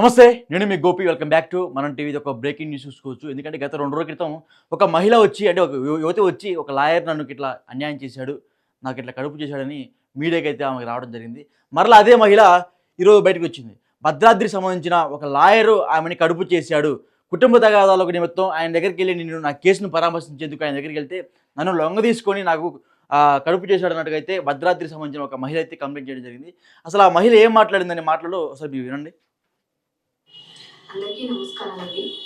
నమస్తే నేను మీ Gopi. Welcome back to Manam TV ఒక బ్రేకింగ్ న్యూస్ చూసుకోవచ్చు. ఎందుకంటే గత రెండు రోజుల క్రితం ఒక మహిళ వచ్చి అంటే ఒక యువతి వచ్చి ఒక లాయర్ నన్ను ఇట్లా అన్యాయం చేశాడు నాకు ఇట్లా కడుపు చేశాడని మీడియాకి అయితే ఆమెకు రావడం జరిగింది. మరలా అదే మహిళ ఈరోజు బయటకు వచ్చింది. భద్రాద్రికి సంబంధించిన ఒక లాయరు ఆమెని కడుపు చేశాడు. కుటుంబ తగాదాలకు నిమిత్తం ఆయన దగ్గరికి వెళ్ళి నేను నా కేసును పరామర్శించేందుకు ఆయన దగ్గరికి వెళ్తే నన్ను లొంగ తీసుకొని నాకు కడుపు చేశాడు అన్నట్టుగా అయితే భద్రాద్రికి సంబంధించిన ఒక మహిళ అయితే కంప్లైంట్ చేయడం జరిగింది. అసలు ఆ మహిళ ఏం మాట్లాడిందని మాటలు అసలు మీరు వినండి. అందరికీ నమస్కారాలండి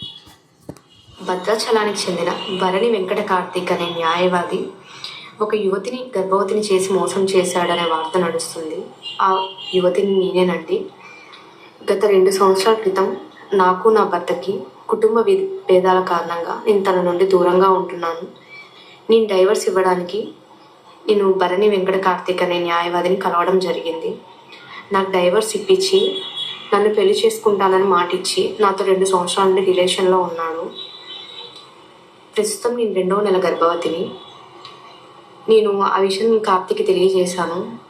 భద్రాచలానికి చెందిన భరణి వెంకట కార్తీక్ అనే న్యాయవాది ఒక యువతిని గర్భవతిని చేసి మోసం చేశాడనే వార్త నడుస్తుంది. ఆ యువతిని నేనేనండి. గత రెండు సంవత్సరాల క్రితం నాకు నా భర్తకి కుటుంబ భేదాల కారణంగా నేను తన నుండి దూరంగా ఉంటున్నాను. నేను డైవర్స్ ఇవ్వడానికి నేను భరణి వెంకట కార్తీక్ అనే న్యాయవాదిని కలవడం జరిగింది. నాకు డైవర్స్ ఇప్పించి నన్ను పెళ్ళి చేసుకుంటానని మాటిచ్చి నాతో రెండు సంవత్సరాల నుండి రిలేషన్లో ఉన్నాడు. ప్రస్తుతం నేను రెండవ నెల గర్భవతిని. నేను ఆ విషయం నేను కార్తీక్కి తెలియజేశాను.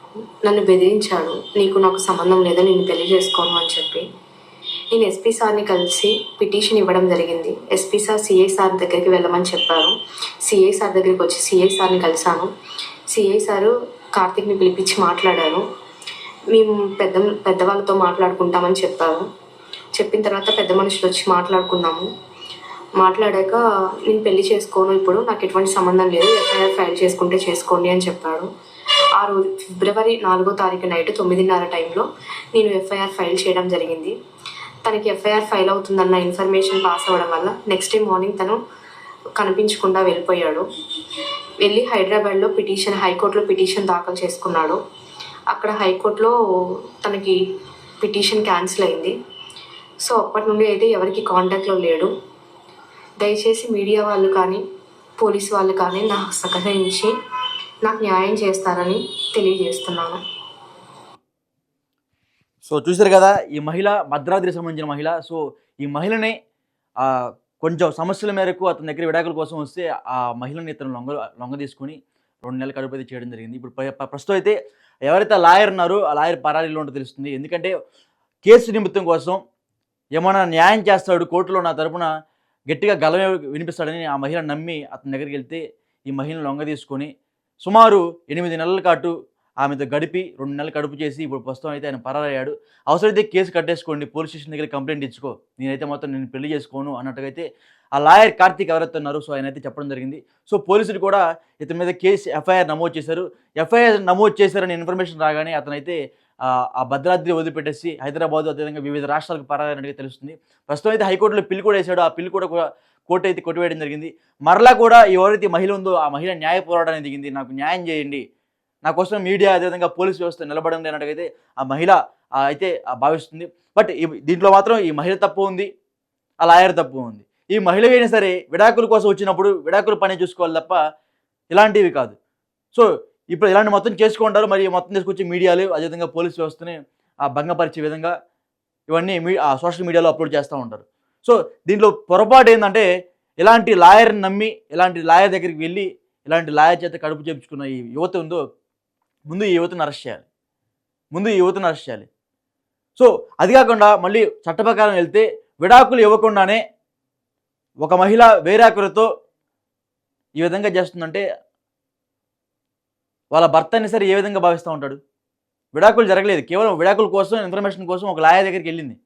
నన్ను బెదిరించాడు. నీకు నాకు సంబంధం లేదు నేను పెళ్ళి చేసుకోను అని చెప్పి. నేను ఎస్పీ సార్ని కలిసి పిటిషన్ ఇవ్వడం జరిగింది. ఎస్పీ సార్ సిఐ సార్ దగ్గరికి వెళ్ళమని చెప్పారు. సిఐ సార్ దగ్గరికి వచ్చి సిఐ సార్ని కలిశాను. సిఐ సారు కార్తీక్ని పిలిపించి మాట్లాడారు. మేము పెద్ద పెద్దవాళ్ళతో మాట్లాడుకుంటామని చెప్పారు చెప్పిన తర్వాత పెద్ద మనుషులు వచ్చి మాట్లాడుకున్నాము. మాట్లాడాక నేను పెళ్ళి చేసుకోను ఇప్పుడు నాకు ఎటువంటి సంబంధం లేదు ఎఫ్ఐఆర్ ఫైల్ చేసుకుంటే చేసుకోండి అని చెప్పాడు ఆ రోజు ఫిబ్రవరి నాలుగో తారీఖు నైట్ తొమ్మిదిన్నర టైంలో నేను ఎఫ్ఐఆర్ ఫైల్ చేయడం జరిగింది. తనకి ఎఫ్ఐఆర్ ఫైల్ అవుతుందన్న ఇన్ఫర్మేషన్ పాస్ అవ్వడం వల్ల నెక్స్ట్ డే మార్నింగ్ తను కనిపించకుండా వెళ్ళిపోయాడు. వెళ్ళి హైదరాబాద్లో పిటిషన్ హైకోర్టులో పిటిషన్ దాఖలు చేసుకున్నాడు. అక్కడ హైకోర్టులో తనకి పిటిషన్ క్యాన్సిల్ అయింది. సో అప్పటి నుండి అయితే ఎవరికి కాంటాక్ట్లో లేడు. దయచేసి మీడియా వాళ్ళు కానీ పోలీస్ వాళ్ళు కానీ నాకు సహకరించి నాకు న్యాయం చేస్తారని తెలియజేస్తున్నాను. సో చూసారు కదా ఈ మహిళ భద్రాద్రికి సంబంధించిన మహిళ. సో ఈ మహిళని కొంచెం సమస్యల మేరకు అతని దగ్గర విడాకుల కోసం వస్తే ఆ మహిళని ఇతను లొంగ లొంగ తీసుకొని రెండు నెలలు కడుపు అయితే చేయడం జరిగింది. ఇప్పుడు ప్రస్తుతం అయితే ఎవరైతే లాయర్ ఉన్నారో ఆ లాయర్ పరారీలో ఉంటో తెలుస్తుంది. ఎందుకంటే కేసు నిమిత్తం కోసం ఏమైనా న్యాయం చేస్తాడు కోర్టులో నా తరపున గట్టిగా గలమే వినిపిస్తాడని ఆ మహిళ నమ్మి అతని దగ్గరికి వెళ్తే ఈ మహిళను లొంగ తీసుకొని సుమారు ఎనిమిది నెలల పాటు ఆమెతో గడిపి రెండు నెలలు కడుపు చేసి ఇప్పుడు ప్రస్తుతం అయితే ఆయన పరారయ్యాడు. అవసరమైతే కేసు కట్టేసుకోండి పోలీస్ స్టేషన్ దగ్గర కంప్లైంట్ ఇచ్చుకో. నేనైతే మొత్తం నేను పెళ్ళి చేసుకోను అన్నట్టుగా అయితే ఆ లాయర్ కార్తీక్ ఎవరైతే ఉన్నారో సో ఆయన అయితే చెప్పడం జరిగింది. సో పోలీసులు కూడా ఇతని మీద కేసు ఎఫ్ఐఆర్ నమోదు చేశారు. ఎఫ్ఐఆర్ నమోదు చేశారని ఇన్ఫర్మేషన్ రాగానే అతనైతే ఆ, భద్రాద్రి వదిలిపెట్టేసి హైదరాబాద్ అదేవిధంగా వివిధ రాష్ట్రాలకు పరారైనట్టుగా తెలుస్తుంది. ప్రస్తుతం అయితే హైకోర్టులో పిల్లి కూడా వేశాడు. ఆ పిల్లి కూడా కూడా కోర్టు అయితే కొట్టివేయడం జరిగింది. మరలా కూడా ఎవరైతే మహిళ ఉందో ఆ మహిళ న్యాయ పోరాటానికి దిగింది. నాకు న్యాయం చేయండి. నా కోసం మీడియా అదేవిధంగా పోలీస్ వ్యవస్థ నిలబడండి అన్నట్టుగైతే ఆ మహిళ అయితే భావిస్తుంది. బట్ దీంట్లో మాత్రం ఈ మహిళ తప్పు ఉంది. ఆ లాయర్ తప్పు ఉంది. ఈ మహిళ అయినా సరే విడాకుల కోసం వచ్చినప్పుడు విడాకుల పని చూసుకోవాలి తప్ప ఇలాంటివి కాదు. సో ఇప్పుడు ఇలాంటి మొత్తం చేసుకుంటారు. మరి మొత్తం తీసుకొచ్చి మీడియాలు అదేవిధంగా పోలీస్ వ్యవస్థని ఆ భంగపరిచే విధంగా ఇవన్నీ మీ ఆ సోషల్ మీడియాలో అప్లోడ్ చేస్తూ ఉంటారు. సో దీంట్లో పొరపాటు ఏంటంటే ఇలాంటి లాయర్ని నమ్మి ఇలాంటి లాయర్ దగ్గరికి వెళ్ళి ఇలాంటి లాయర్ చేత కడుపు చేపించుకున్న ఈ యువత ఉందో ముందు ఈ యువతను అరెస్ట్ చేయాలి. ముందు ఈ యువతను అరెస్ట్ చేయాలి. సో అది కాకుండా మళ్ళీ చట్టప్రకారం వెళ్తే విడాకులు ఇవ్వకుండానే ఒక మహిళ వేరాకులతో ఈ విధంగా చేస్తుందంటే వాళ్ళ భర్తని సరే ఏ విధంగా భావిస్తూ ఉంటాడు? విడాకులు జరగలేదు. కేవలం విడాకుల కోసం ఇన్ఫర్మేషన్ కోసం ఒక లాయర్ దగ్గరికి వెళ్ళింది.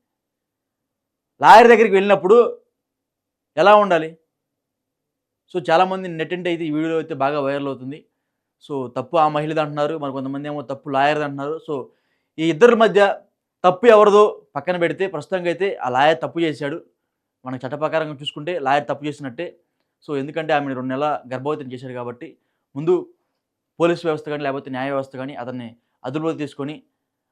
లాయర్ దగ్గరికి వెళ్ళినప్పుడు ఎలా ఉండాలి? సో చాలామంది నెట్ అంటే అయితే ఈ వీడియో అయితే బాగా వైరల్ అవుతుంది. సో తప్పు ఆ మహిళది అంటున్నారు. మరి కొంతమంది ఏమో తప్పు లాయర్ది అంటున్నారు. సో ఈ ఇద్దరి మధ్య తప్పు ఎవరిదో పక్కన పెడితే ప్రస్తుతంగా అయితే ఆ లాయర్ తప్పు చేశాడు. మనకు చట్ట ప్రకారంగా చూసుకుంటే లాయర్ తప్పు చేసినట్టే. సో ఎందుకంటే ఆమె రెండు నెలల గర్భవతిని చేశారు కాబట్టి ముందు పోలీస్ వ్యవస్థ కానీ లేకపోతే న్యాయ వ్యవస్థ కానీ అతన్ని అదుపులో తీసుకొని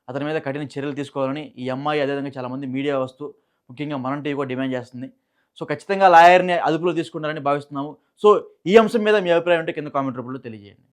అతని మీద కఠిన చర్యలు తీసుకోవాలని ఈ అమ్మాయి అదేవిధంగా చాలామంది మీడియా వ్యవస్థ ముఖ్యంగా మనం టీవీ కూడా డిమాండ్ చేస్తుంది. సో ఖచ్చితంగా లాయర్ని అదుపులో తీసుకుంటారని భావిస్తున్నాము. సో ఈ అంశం మీద మీ అభిప్రాయం ఉంటే కింద కామెంట్ రూపంలో తెలియజేయండి.